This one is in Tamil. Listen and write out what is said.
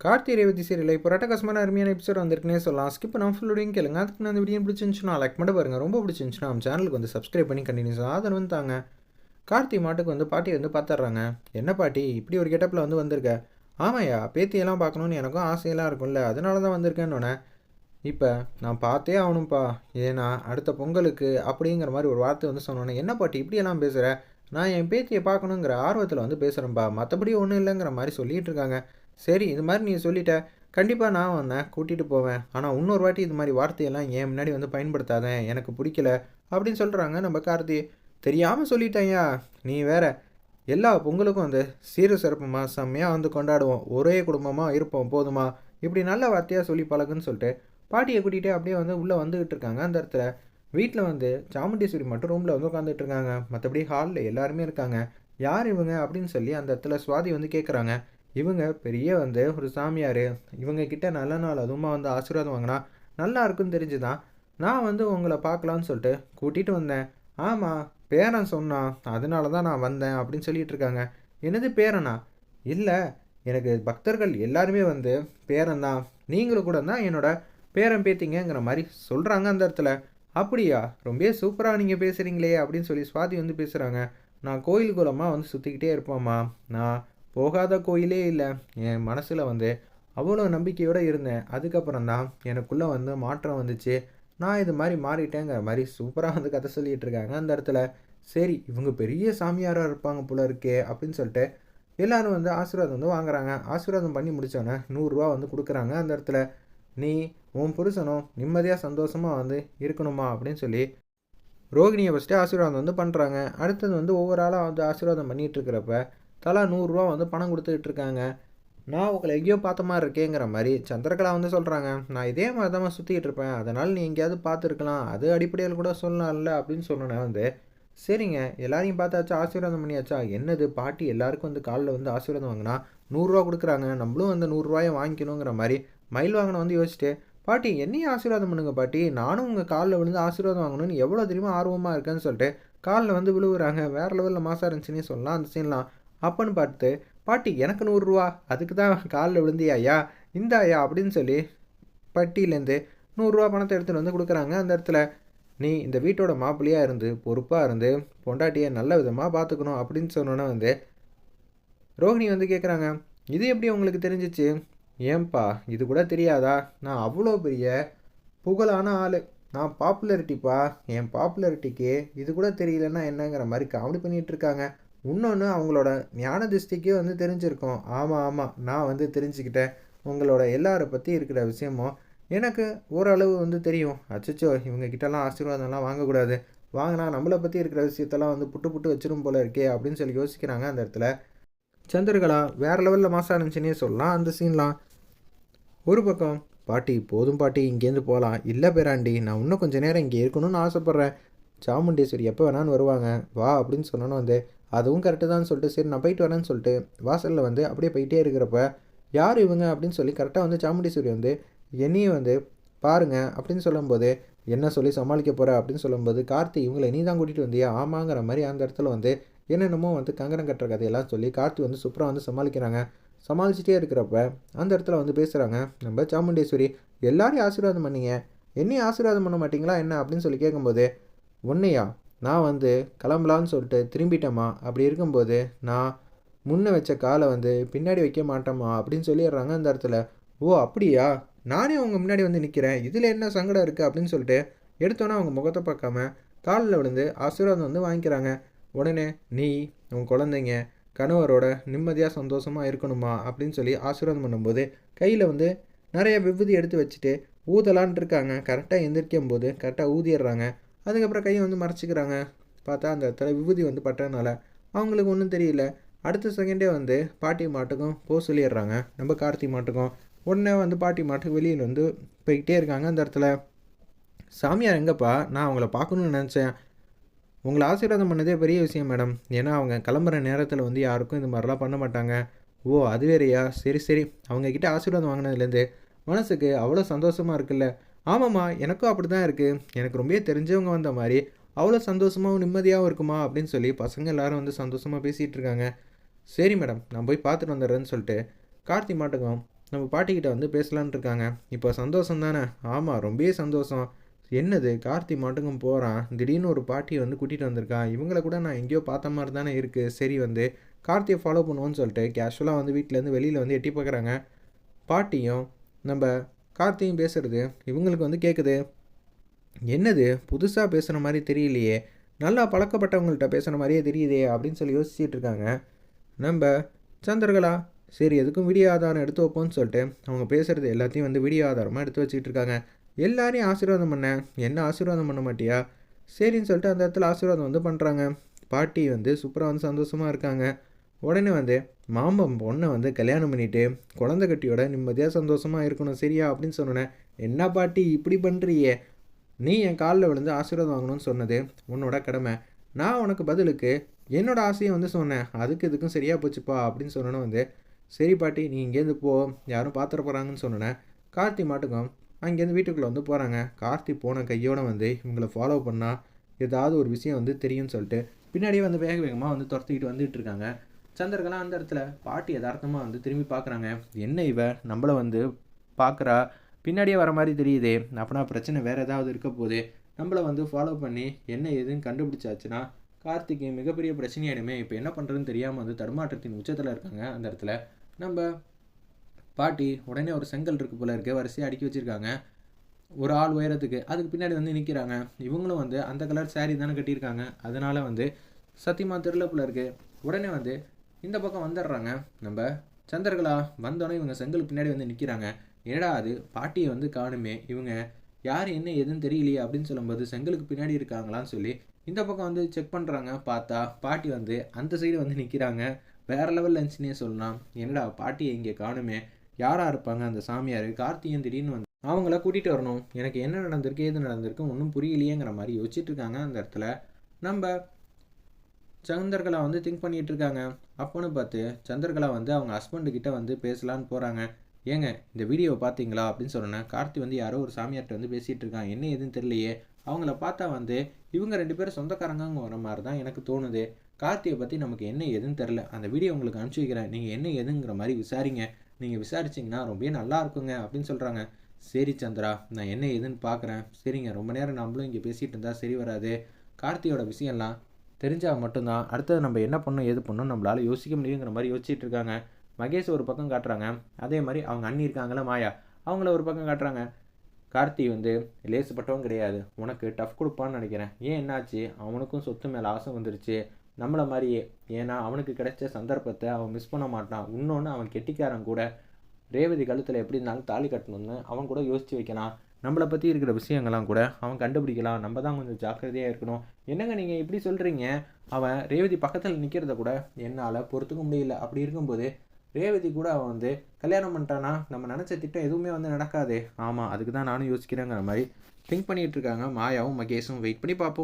கார்த்தி ரேவதி சீரியல் இப்போ ரட்டகாசமான அருமையான எபிசோட் வந்திருக்குனே சொல்லலாம். ஸ்கிப் நான் ஃபுல்லோடையும் கேளுங்க. அதுக்கு நான் அந்த வீடியோ பிடிச்சிருந்துச்சுன்னா லைக் மட்டும் பாருங்கள் ரொம்ப பிடிச்சிருந்துச்சுன்னா நம்ம சேனலுக்கு வந்து சப்ஸ்கிரைப் பண்ணி கண்டினியூஸ் ஆதரவு வந்து தாங்க. கார்த்தி மாட்டுக்கு வந்து பாட்டி வந்து பார்த்துட்றாங்க என்ன பாட்டி? இப்படி ஒரு கெட்டப்பில் வந்து வந்திருக்க? ஆமாய்யா பேத்தியெல்லாம் பார்க்கணுன்னு எனக்கும் ஆசையெல்லாம் இருக்கும்ல. அதனால தான் வந்திருக்கேன்னொன்னே இப்போ நான் பார்த்தே ஆகணும்ப்பா. ஏன்னா அடுத்த பொங்கலுக்கு அப்படிங்கிற மாதிரி ஒரு வார்த்தை வந்து சொன்னோன்னே என்ன பாட்டி இப்படியெல்லாம் பேசுகிற நான் என் பேத்தியை பார்க்கணுங்கிற ஆர்வத்தில் வந்து பேசுகிறேன்ப்பா மற்றபடி ஒன்றும் இல்லைங்கிற மாதிரி சொல்லிகிட்டு இருக்காங்க. சரி இது மாதிரி நீ சொல்லிட்ட கண்டிப்பாக நான் வந்தேன் கூட்டிகிட்டு போவேன். ஆனால் இன்னொரு வாட்டி இது மாதிரி வார்த்தையெல்லாம் என் முன்னாடி வந்து பயன்படுத்தாத எனக்கு பிடிக்கல அப்படின்னு சொல்கிறாங்க நம்ம கார்த்தி. தெரியாமல் சொல்லிட்டேயா நீ வேற எல்லா பொங்கலுக்கும் வந்து சீர சிறப்புமாக செம்மையாக வந்து கொண்டாடுவோம். ஒரே குடும்பமாக இருப்போம் போதுமா? இப்படி நல்ல வார்த்தையாக சொல்லி பழகுன்னு சொல்லிட்டு பாட்டியை கூட்டிகிட்டே அப்படியே வந்து உள்ளே வந்துக்கிட்டு இருக்காங்க. அந்த இடத்துல வீட்டில் வந்து சாமுண்டீஸ்வரி மட்டும் ரூமில் வந்து உட்காந்துட்டு இருக்காங்க. மற்றபடி ஹாலில் எல்லாருமே இருக்காங்க. யார் இவங்க அப்படின்னு சொல்லி அந்த இடத்துல சுவாதி வந்து கேட்குறாங்க இவங்க பெரிய வந்து ஒரு சாமியார். இவங்கக்கிட்ட நல்ல நாள் அதுவுமா வந்து ஆசீர்வாதம் வாங்கினா நல்லா இருக்குன்னு தெரிஞ்சு தான் நான் வந்து உங்களை பார்க்கலான்னு சொல்லிட்டு கூட்டிகிட்டு வந்தேன். ஆமாம் பேரன் சொன்னான் அதனால தான் நான் வந்தேன் அப்படின்னு சொல்லிட்டு இருக்காங்க. என்னது பேரனா? இல்லை எனக்கு பக்தர்கள் எல்லாருமே வந்து பேரன் தான். நீங்களும் கூட தான் என்னோட பேரன் பேத்திங்கிற மாதிரி சொல்கிறாங்க அந்த இடத்துல. அப்படியா? ரொம்ப சூப்பராக நீங்கள் பேசுகிறீங்களே அப்படின்னு சொல்லி சுவாதி வந்து பேசுகிறாங்க நான் கோயில் குலமாக வந்து சுற்றிக்கிட்டே இருப்பேம்மா. நான் போகாத கோயிலே இல்லை. என் மனசில் வந்து அவ்வளோ நம்பிக்கையோடு இருந்தேன். அதுக்கப்புறம் தான் எனக்குள்ளே வந்து மாற்றம் வந்துச்சு. நான் இது மாதிரி மாறிட்டேங்கிற மாதிரி சூப்பராக வந்து கதை சொல்லிகிட்டு இருக்காங்க. அந்த இடத்துல சரி இவங்க பெரிய சாமியாராக இருப்பாங்க போல இருக்கே அப்படின்னு சொல்லிட்டு எல்லாரும் வந்து ஆசீர்வாதம் வந்து வாங்குறாங்க. ஆசீர்வாதம் பண்ணி முடித்தோன்னே நூறுரூவா வந்து கொடுக்குறாங்க. அந்த இடத்துல நீ உன் புருஷனும் நிம்மதியாக சந்தோஷமாக வந்து இருக்கணுமா? அப்படின்னு சொல்லி ரோகிணியை ஃபஸ்ட்டு ஆசீர்வாதம் வந்து பண்ணுறாங்க அடுத்தது வந்து ஒவ்வொரு ஆளாக வந்து ஆசீர்வாதம் பண்ணிகிட்டு இருக்கிறப்ப தலா நூறுரூவா வந்து பணம் கொடுத்துக்கிட்டு இருக்காங்க நான் உங்களை எங்கேயோ பார்த்த மாதிரி இருக்கேங்கிற மாதிரி சந்திரகலா வந்து சொல்கிறாங்க நான் இதே மாதிரி தான் சுற்றிக்கிட்டு இருப்பேன். அதனால் நீ எங்கேயாவது பார்த்துருக்கலாம். அது அடிப்படையில் கூட சொல்லலாம்ல அப்படின்னு சொன்னேன் வந்து. சரிங்க. எல்லாரையும் பார்த்தாச்சா? ஆசீர்வாதம் பண்ணியாச்சா? என்னது? பாட்டி எல்லாருக்கும் வந்து காலில் வந்து ஆசீர்வாதம் வாங்கினா நூறுரூவா கொடுக்குறாங்க. நம்மளும் அந்த நூறுரூவாயை வாங்கிக்கணுங்கிற மாதிரி மயில் வாங்கின வந்து யோசிச்சுட்டு பாட்டி என்னையும் ஆசீர்வாதம் பண்ணுங்க பாட்டி. நானும் உங்கள் காலில் விழுந்து ஆசீர்வாதம் வாங்கணும்னு எவ்வளோ தெரியுமா ஆர்வமாக இருக்கேன்னு சொல்லிட்டு காலில் வந்து விழுவுறாங்க. வேறு லெவலில் மாசாக இருந்துச்சுன்னே சொல்லலாம். அந்த சீன்லாம் அப்பன்னு பார்த்து பாட்டி எனக்கு நூறுரூவா. அதுக்கு தான் காலில் விழுந்தியா ஐயா. இந்த ஐயா அப்படின்னு சொல்லி பட்டியிலேருந்து நூறுரூவா பணத்தை எடுத்துகிட்டு வந்து கொடுக்குறாங்க அந்த இடத்துல. நீ இந்த வீட்டோட மாப்பிள்ளையாக இருந்து பொறுப்பாக இருந்து பொண்டாட்டியை நல்ல விதமாக பார்த்துக்கணும் அப்படின்னு சொன்னோன்னே வந்து ரோஹிணி வந்து கேட்குறாங்க இது எப்படி உங்களுக்கு தெரிஞ்சிச்சு? ஏன்பா இது கூட தெரியாதா? நான் அவ்வளோ பெரிய புகழான ஆள். நான் பாப்புலரிட்டிப்பா. என் பாப்புலரிட்டிக்கு இது கூட தெரியலன்னா என்னங்கிற மாதிரி காமெடி பண்ணிகிட்டு இருக்காங்க. இன்னொன்று அவங்களோட ஞான திருஷ்டிக்கே வந்து தெரிஞ்சிருக்கும். ஆமாம் ஆமாம் நான் வந்து தெரிஞ்சுக்கிட்டேன். உங்களோட எல்லாரை பற்றி இருக்கிற விஷயமும் எனக்கு ஓரளவு வந்து தெரியும். அச்சச்சோ இவங்க கிட்டலாம் ஆசீர்வாதம்லாம் வாங்கக்கூடாது. வாங்கினா நம்மளை பற்றி இருக்கிற விஷயத்தெல்லாம் வந்து புட்டு புட்டு வச்சிடும் போல இருக்கே அப்படின்னு சொல்லி யோசிக்கிறாங்க அந்த இடத்துல. சந்திரகலா வேறு லெவலில் மாசாக இருந்துச்சுன்னே சொல்லலாம் அந்த சீன்லாம். ஒரு பக்கம் பாட்டி போதும் பாட்டி இங்கேருந்து போகலாம் இல்லை பேராண்டி நான் இன்னும் கொஞ்சம் நேரம் இங்கே இருக்கணும்னு ஆசைப்பட்றேன். சாமுண்டேஸ்வரி எப்போ வேணான்னு வருவாங்க. வா அப்படின்னு சொன்னோன்னு வந்து. அதுவும் கரெக்டு தான் சொல்லிட்டு சரி நான் போயிட்டு வரேன்னு சொல்லிட்டு வாசலில் வந்து அப்படியே போயிட்டே இருக்கிறப்ப யார் இவங்க அப்படின்னு சொல்லி கரெக்டாக வந்து சாமுண்டீஸ்வரி வந்து என்னையும் வந்து பாருங்க அப்படின்னு சொல்லும்போது என்ன சொல்லி சமாளிக்க போகிற அப்படின்னு சொல்லும்போது கார்த்தி இவங்களை நீ தான் கூட்டிகிட்டு வந்தியா? ஆமாங்கிற மாதிரி அந்த இடத்துல வந்து என்னென்னமோ வந்து கங்கணம் கட்டுற கதையெல்லாம் சொல்லி கார்த்தி வந்து சூப்பராக வந்து சமாளிக்கிறாங்க. சமாளிச்சுட்டே இருக்கிறப்ப அந்த இடத்துல வந்து பேசுகிறாங்க நம்ம சாமுண்டேஸ்வரி எல்லாரையும் ஆசீர்வாதம் பண்ணீங்க. என்னையும் ஆசீர்வாதம் பண்ண மாட்டிங்களா? என்ன? அப்படின்னு சொல்லி கேட்கும்போது உன்னையா? நான் வந்து கிளம்பலான்னு சொல்லிட்டு திரும்பிட்டேம்மா. அப்படி இருக்கும்போது நான் முன்னே வச்ச காலை வந்து பின்னாடி வைக்க மாட்டேம்மா அப்படின்னு சொல்லிடுறாங்க அந்த இடத்துல. ஓ அப்படியா? நானே அவங்க முன்னாடி வந்து நிற்கிறேன் இதில் என்ன சங்கடம் இருக்குது அப்படின்னு சொல்லிட்டு எடுத்தோன்னே அவங்க முகத்தை பார்க்காம காலில் விழுந்து ஆசீர்வாதம் வந்து வாங்கிக்கிறாங்க. உடனே நீ உன் குழந்தைங்க கணவரோட நிம்மதியாக சந்தோஷமாக இருக்கணுமா? அப்படின்னு சொல்லி ஆசீர்வாதம் பண்ணும்போது கையில் வந்து நிறைய விபூதி எடுத்து வச்சுட்டு ஊதலான் இருக்காங்க. கரெக்டாக எந்திரிக்கும் போது கரெக்டாக ஊதிடுறாங்க. அதுக்கப்புறம் கையை வந்து மறைச்சிக்கிறாங்க. பார்த்தா அந்த இடத்துல விபூதி வந்து பட்டதுனால அவங்களுக்கு ஒன்றும் தெரியல. அடுத்த செகண்டே வந்து பாட்டி மாட்டுக்கும் போக சொல்லிடுறாங்க. நம்ம கார்த்தி மாட்டுக்கும். உடனே வந்து பாட்டி மாட்டுக்கு வெளியில் வந்து போய்கிட்டே இருக்காங்க அந்த இடத்துல. சாமியார் எங்கப்பா? நான் அவங்கள பார்க்கணுன்னு நினச்சேன். உங்களை ஆசீர்வாதம் பண்ணதே பெரிய விஷயம் மேடம். ஏன்னா அவங்க கிளம்புற நேரத்தில் வந்து யாருக்கும் இந்த மாதிரிலாம் பண்ண மாட்டாங்க. ஓ அது வேறையா? சரி சரி. அவங்கக்கிட்ட ஆசீர்வாதம் வாங்கினதுலேருந்து மனசுக்கு அவ்வளோ சந்தோஷமாக இருக்குல்ல. ஆமாம்மா எனக்கும் அப்படி தான் இருக்குது எனக்கு ரொம்பவே தெரிஞ்சவங்க வந்த மாதிரி அவ்வளோ சந்தோஷமாகவும் நிம்மதியாகவும் இருக்குமா அப்படின்னு சொல்லி பசங்க எல்லாரும் வந்து சந்தோஷமாக பேசிகிட்டு இருக்காங்க. சரி மேடம் நான் போய் பார்த்துட்டு வந்துடுறேன்னு சொல்லிட்டு கார்த்தி மாட்டுக்கும் நம்ம பாட்டிக்கிட்ட வந்து பேசலான் இருக்காங்க. இப்போ சந்தோஷம் தானே? ஆமாம் ரொம்பவே சந்தோஷம். என்னது கார்த்தி மாட்டுக்கும் போகிறான் திடீர்னு ஒரு பாட்டியை வந்து கூட்டிகிட்டு வந்திருக்கான் இவங்கள கூட நான் எங்கேயோ பார்த்த மாதிரி தானே இருக்குது சரி வந்து கார்த்தியை ஃபாலோ பண்ணுவோன்னு சொல்லிட்டு கேஷுவலாக வந்து வீட்டிலேருந்து வெளியில் வந்து எட்டி பார்க்குறாங்க. பாட்டியும் நம்ம கார்த்தியும் பேசுகிறது இவங்களுக்கு வந்து கேட்குது என்னது புதுசாக பேசுகிற மாதிரி தெரியலையே நல்லா பழக்கப்பட்டவங்கள்ட்ட பேசுகிற மாதிரியே தெரியுதே அப்படின்னு சொல்லி யோசிச்சுட்டு இருக்காங்க. நம்ம சந்திரகலா சரி எதுக்கும் வீடியோ ஆதாரம் எடுத்து வைப்போம்னு சொல்லிட்டு அவங்க பேசுகிறது எல்லாத்தையும் வந்து வீடியோ ஆதாரமாக எடுத்து வச்சுக்கிட்டு இருக்காங்க. எல்லாரையும் ஆசீர்வாதம் பண்ணேன் என்ன ஆசீர்வாதம் பண்ண மாட்டியா? சரின்னு சொல்லிட்டு அந்த இடத்துல ஆசீர்வாதம் வந்து பண்ணுறாங்க பாட்டி வந்து சூப்பராக வந்து சந்தோஷமாக இருக்காங்க. உடனே வந்து மாமன் பொண்ணை வந்து கல்யாணம் பண்ணிட்டு குழந்தை கட்டியோட நிம்மதியாக சந்தோஷமாக இருக்கணும் சரியா? அப்படின்னு சொன்னேன் என்ன பாட்டி இப்படி பண்ணுறியே நீ என் காலில் விழுந்து ஆசீர்வாதம் வாங்கணும்னு சொன்னது உன்னோட கடமை. நான் உனக்கு பதிலுக்கு என்னோடய ஆசையை வந்து சொன்னேன். அதுக்கு இதுக்கும் சரியாக போச்சுப்பா அப்படின்னு சொன்னோன்னு வந்து சரி பாட்டி நீ இங்கேருந்து போ. யாரும் பார்த்துட போகிறாங்கன்னு சொன்னேன் கார்த்தி மாட்டுக்கும் அங்கேருந்து வீட்டுக்குள்ளே வந்து போகிறாங்க கார்த்தி போன கையோடு வந்து இவங்களை ஃபாலோ பண்ணால் ஏதாவது ஒரு விஷயம் வந்து தெரியும்னு சொல்லிட்டு பின்னாடியே வந்து வேக வேகமாக வந்து துரத்திக்கிட்டு வந்துட்டு இருக்காங்க. சந்திரகலாம் அந்த இடத்துல பாட்டி யதார்த்தமாக வந்து திரும்பி பார்க்குறாங்க என்ன இவ? நம்மளை வந்து பார்க்குறா பின்னாடியே வர மாதிரி தெரியுதே. அப்படின்னா பிரச்சனை வேறு ஏதாவது இருக்க போது நம்மளை வந்து ஃபாலோ பண்ணி என்ன ஏதுன்னு கண்டுபிடிச்சாச்சுன்னா கார்த்திக்கு மிகப்பெரிய பிரச்சனையாயிடுமே. இப்போ என்ன பண்ணுறதுன்னு தெரியாமல் வந்து தடுமாற்றத்தின் உச்சத்தில் இருக்காங்க அந்த இடத்துல. நம்ம பாட்டி உடனே ஒரு செங்கல் இருக்கு போல இருக்கு வரிசையாக அடுக்கி வச்சுருக்காங்க. ஒரு ஆள் உயரத்துக்கு அதுக்கு பின்னாடி வந்து நிற்கிறாங்க இவங்களும் வந்து அந்த கலர் சாரீ தானே கட்டியிருக்காங்க. அதனால் வந்து சத்தியமாக தெரில போல இருக்குது உடனே வந்து இந்த பக்கம் வந்துடுறாங்க. நம்ம சந்திரகலா வந்தோடனே இவங்க செங்கல் பின்னாடி வந்து நிற்கிறாங்க என்னடா அது? பாட்டியை வந்து காணுமே. இவங்க யார் என்ன எதுன்னு தெரியலையே அப்படின்னு சொல்லும்போது செங்கலுக்கு பின்னாடி இருக்காங்களான்னு சொல்லி இந்த பக்கம் வந்து செக் பண்ணுறாங்க பார்த்தா பாட்டி வந்து அந்த சைடு வந்து நிற்கிறாங்க வேற லெவல் லஞ்ச்னே சொல்லலாம். என்னடா பாட்டியை இங்கே காணுமே. யாராக இருப்பாங்க அந்த சாமியார்? கார்த்திகன் திடீர்னு வந்து அவங்கள கூட்டிகிட்டு வரணும். எனக்கு என்ன நடந்திருக்கு ஏது நடந்திருக்கு ஒன்றும் புரியலையேங்கிற மாதிரி யோசிச்சுட்டு இருக்காங்க அந்த இடத்துல. நம்ம சந்திரகலா வந்து திங்க் பண்ணிகிட்டு இருக்காங்க அப்போன்னு பார்த்து சந்திரகலா வந்து அவங்க ஹஸ்பண்டு கிட்ட வந்து பேசலான்னு போகிறாங்க ஏங்க இந்த வீடியோவை பார்த்தீங்களா? அப்படின்னு சொன்னேன் கார்த்தி வந்து யாரோ ஒரு சாமியார்கிட்ட வந்து பேசிகிட்டு இருக்காங்க என்ன ஏதுன்னு தெரியலையே. அவங்கள பார்த்தா வந்து இவங்க ரெண்டு பேரும் சொந்தக்காரங்க வர மாதிரி தான் எனக்கு தோணுது. கார்த்தியை பற்றி நமக்கு என்ன எதுன்னு தெரில அந்த வீடியோ உங்களுக்கு அனுப்பிச்சி வைக்கிறேன். நீங்கள் என்ன எதுங்கிற மாதிரி விசாரிங்க. நீங்கள் விசாரிச்சிங்கன்னா ரொம்பவே நல்லா இருக்குங்க அப்படின்னு சொல்கிறாங்க சரி சந்திரா நான் என்ன ஏதுன்னு பார்க்குறேன். சரிங்க ரொம்ப நேரம் நம்மளும் இங்கே பேசிகிட்டு இருந்தால் சரி வராது. கார்த்தியோட விஷயம்லாம் தெரிஞ்சால் மட்டும்தான். அடுத்தது நம்ம என்ன பண்ணணும் எது பண்ணணும் நம்மளால் யோசிக்க முடியுங்கிற மாதிரி யோசிச்சுட்டு இருக்காங்க. மகேஷ் ஒரு பக்கம் காட்டுறாங்க. அதே மாதிரி அவங்க அண்ணி இருக்காங்களே மாயா. அவங்கள ஒரு பக்கம் காட்டுறாங்க. கார்த்தி வந்து லேசுப்பட்டவன் கிடையாது. உனக்கு டஃப் கொடுப்பான்னு நினைக்கிறேன். ஏன் என்னாச்சு? அவனுக்கும் சொத்து மேலே ஆசை வந்துருச்சு. நம்மளை மாதிரியே. ஏன்னா அவனுக்கு கிடைச்ச சந்தர்ப்பத்தை அவன் மிஸ் பண்ண மாட்டான். இன்னொன்று அவன் கெட்டிக்காரன் கூட. ரேவதி கழுத்தில் எப்படி இருந்தாலும் தாலி கட்டணும்னு அவன் கூட யோசித்து வைக்கலாம் நம்மளை பற்றி இருக்கிற விஷயங்கள்லாம் கூட அவன் கண்டுபிடிக்கலாம். நம்ம தான் கொஞ்சம் ஜாக்கிரதையாக இருக்கணும். என்னங்க நீங்கள் இப்படி சொல்கிறீங்க அவன் ரேவதி பக்கத்தில் நிற்கிறத கூட என்னால் பொறுத்துக்க முடியல. அப்படி இருக்கும்போது ரேவதி கூட அவன் வந்து கல்யாணம் பண்ணிட்டானா? நம்ம நினச்ச திட்டம் எதுவுமே வந்து நடக்காது. ஆமாம் அதுக்கு தான் நானும் யோசிக்கிறேங்கிற மாதிரி திங்க் பண்ணிகிட்டு இருக்காங்க. மாயாவும் மகேஷும் வெயிட் பண்ணி பார்ப்போம்.